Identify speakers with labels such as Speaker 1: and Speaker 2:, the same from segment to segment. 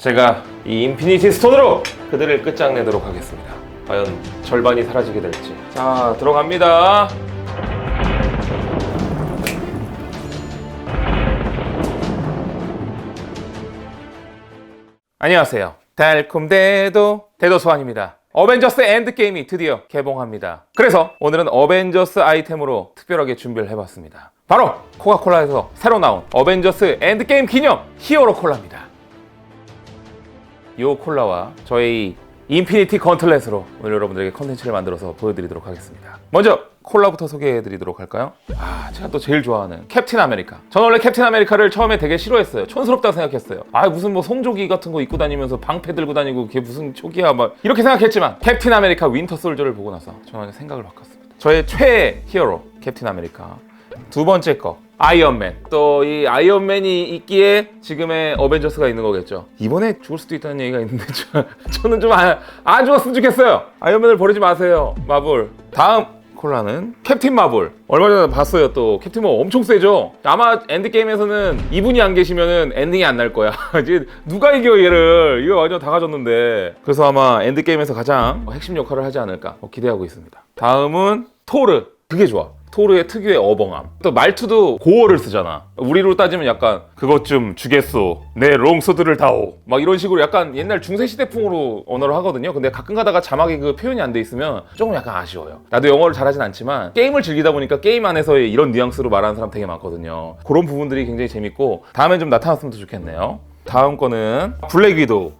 Speaker 1: 제가 이 인피니티 스톤으로 그들을 끝장내도록 하겠습니다. 과연 절반이 사라지게 될지. 자, 들어갑니다. 안녕하세요. 달콤대도 대도소환입니다. 어벤져스 엔드게임이 드디어 개봉합니다. 그래서 오늘은 어벤져스 아이템으로 특별하게 준비를 해봤습니다. 바로 코카콜라에서 새로 나온 어벤져스 엔드게임 기념 히어로 콜라입니다. 이 콜라와 저희 인피니티 건틀렛으로 오늘 여러분들에게 컨텐츠를 만들어서 보여드리도록 하겠습니다. 먼저 콜라부터 소개해드리도록 할까요? 아, 제가 또 제일 좋아하는 캡틴 아메리카. 저는 원래 캡틴 아메리카를 처음에 되게 싫어했어요. 촌스럽다고 생각했어요. 아, 무슨 뭐 송조기 같은 거 입고 다니면서 방패 들고 다니고 그게 무슨 촉이야 막 이렇게 생각했지만 캡틴 아메리카 윈터 솔저를 보고 나서 저는 생각을 바꿨습니다. 저의 최애 히어로 캡틴 아메리카. 두 번째 거 아이언맨 또 이 아이언맨이 있기에 지금의 어벤져스가 있는 거겠죠. 이번에 죽을 수도 있다는 얘기가 있는데 저, 저는 좀안 죽었으면 좋겠어요. 아이언맨을 버리지 마세요 마블. 다음 콜라는 캡틴 마블 얼마 전에 봤어요 또. 캡틴 마블 엄청 세죠? 아마 엔드게임에서는 이분이 안 계시면은 엔딩이 안 날 거야. 이제 누가 이겨 얘를. 이거 완전 다 가졌는데. 그래서 아마 엔드게임에서 가장 핵심 역할을 하지 않을까. 기대하고 있습니다. 다음은 토르 그게 좋아 토르의 특유의 어벙함. 또 말투도 고어를 쓰잖아. 우리로 따지면 약간 그것 좀 주겠소. 내 롱소드를 다오. 막 이런 식으로 약간 옛날 중세 시대풍으로 언어를 하거든요. 근데 가끔 가다가 자막이 그 표현이 안 돼 있으면 조금 약간 아쉬워요. 나도 영어를 잘하진 않지만 게임을 즐기다 보니까 게임 안에서의 이런 뉘앙스로 말하는 사람 되게 많거든요. 그런 부분들이 굉장히 재밌고 다음에 좀 나타났으면 더 좋겠네요. 다음 거는 블랙 위도우.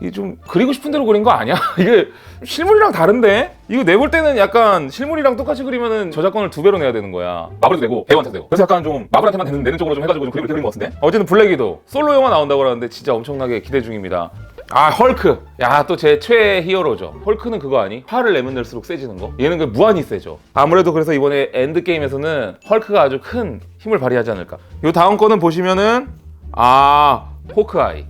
Speaker 1: 이게 좀 그리고 싶은 대로 그린 거 아니야? 이게 실물이랑 다른데? 이거 내볼 때는 약간 실물이랑 똑같이 그리면은 저작권을 두 배로 내야 되는 거야. 마블도 내고 배우한테도 내고. 그래서 약간 좀 마블한테만 되는, 내는 쪽으로 좀 해가지고 좀 그림을 그린 것 같은데? 어쨌든 블랙이도 솔로 영화 나온다고 하는데 진짜 엄청나게 기대 중입니다. 아 헐크 야 또 제 최애 히어로죠 헐크는 그거 아니? 화를 내면 낼수록 세지는 거 얘는 그 무한히 세죠 아무래도 그래서 이번에 엔드게임에서는 헐크가 아주 큰 힘을 발휘하지 않을까 요 다음 거는 보시면은 아 호크아이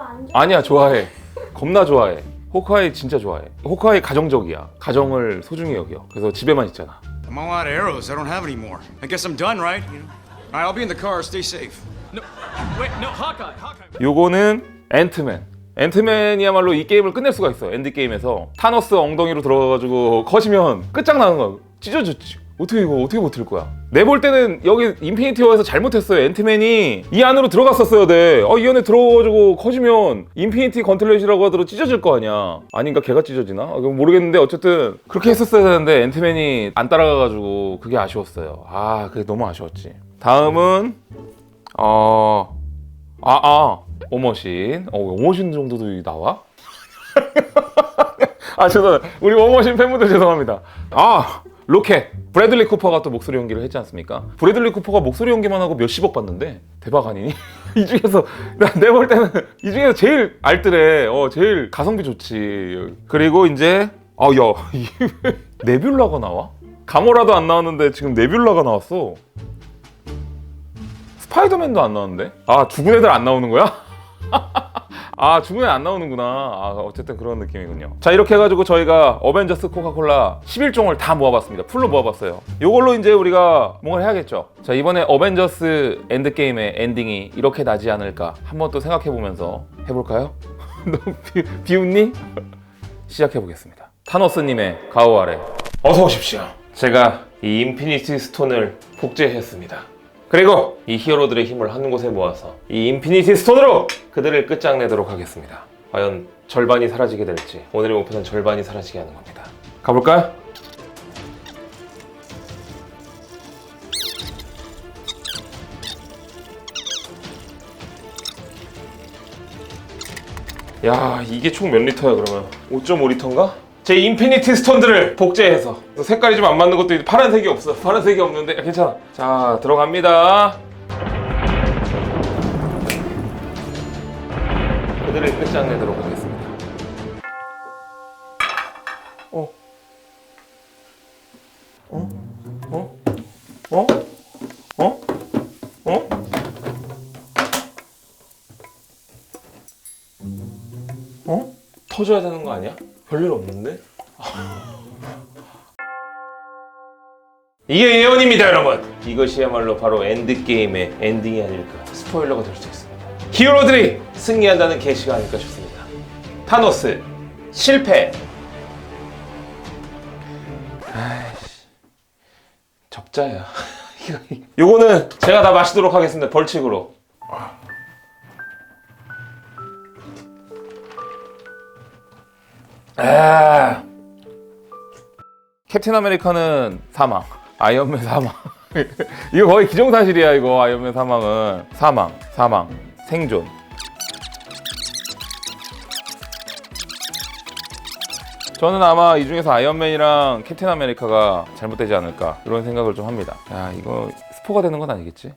Speaker 2: 별로 안 좋아.
Speaker 1: 아니야 좋아해 겁나 좋아해 호크아이 진짜 좋아해 호크아이 가정적이야 가정을 소중히 여겨 그래서 집에만 있잖아
Speaker 3: I'm all out of arrows. I don't have any more. I guess I'm done, right? You know? All right, I'll be in the car. Stay safe.
Speaker 4: No, wait, no, Hawkeye, Hawkeye.
Speaker 1: 요거는 앤트맨 앤트맨이야말로 이 게임을 끝낼 수가 있어 엔드 게임에서 타노스 엉덩이로 들어가가지고 커지면 끝장나는 거야 찢어졌지 어떻게 이거 어떻게 버틸 거야 내 볼 때는 여기 인피니티 워에서 잘못했어요 앤트맨이 이 안으로 들어갔었어야 돼 어 이 안에 들어가가지고 커지면 인피니티 건틀렛이라고 하더라도 찢어질 거 아니야 아닌가 걔가 찢어지나? 아, 모르겠는데 어쨌든 그렇게 했었어야 되는데 앤트맨이 안 따라가가지고 그게 아쉬웠어요 아 그게 너무 아쉬웠지 다음은 어... 아, 아, 오머신. 어, 오머신 정도도 나와? 아, 죄송합니다. 우리 오머신 팬분들 죄송합니다. 아, 로켓. 브래들리 쿠퍼가 또 목소리 연기를 했지 않습니까? 브래들리 쿠퍼가 목소리 연기만 하고 몇십억 받는데 대박 아니니? 이 중에서 내가 볼 때는 이 중에서 제일 알뜰해. 어, 제일 가성비 좋지. 그리고 이제 아, 야, 이게 왜 네뷸라가 나와? 가모라도 안 나왔는데 지금 네뷸라가 나왔어. 스파이더맨도 안 나오는데? 아 죽은 애들 안 나오는 거야? 아애안 나오는구나. 아 어쨌든 그런 느낌이군요. 자 이렇게 해가지고 저희가 어벤져스 코카콜라 11종을 다 모아봤습니다. 풀로 모아봤어요. 이걸로 이제 우리가 뭔가를 해야겠죠. 자 이번에 어벤져스 엔드게임의 엔딩이 이렇게 나지 않을까 한번 또 생각해보면서 해볼까요? 너무 비, 비웃니? 시작해보겠습니다. 타노스님의 가오 아래. 어서 오십시오. 제가 이 인피니티 스톤을 복제했습니다 그리고 이 히어로들의 힘을 한 곳에 모아서 이 인피니티 스톤으로 그들을 끝장내도록 하겠습니다. 과연 절반이 사라지게 될지 오늘의 목표는 절반이 사라지게 하는 겁니다. 가볼까요? 야 이게 총 몇 리터야 그러면 5.5리터인가? 제 인피니티 스톤들을 복제해서 색깔이 좀 안 맞는 것도 있는데 파란색이 없어 파란색이 없는데 괜찮아 자 들어갑니다 어? 어? 어? 어? 어? 어? 어? 터져야 되는 거 아니야? 별일 없는데? 이게 예언입니다, 여러분. 이것이야말로 바로 엔드 게임의 엔딩이 아닐까 스포일러가 될 수 있습니다. 히어로들이 승리한다는 계시가 아닐까 싶습니다. 타노스 실패. 아이씨, 적자야. 이거- 요거는 제가 다 마시도록 하겠습니다. 벌칙으로. 아. 캡틴 아메리카는 사망. 아이언맨 사망. 이거 거의 기정사실이야 이거 아이언맨 사망은 사망, 사망, 생존. 저는 아마 이 중에서 아이언맨이랑 캡틴 아메리카가 잘못되지 않을까 이런 생각을 좀 합니다. 야 이거 스포가 되는 건 아니겠지?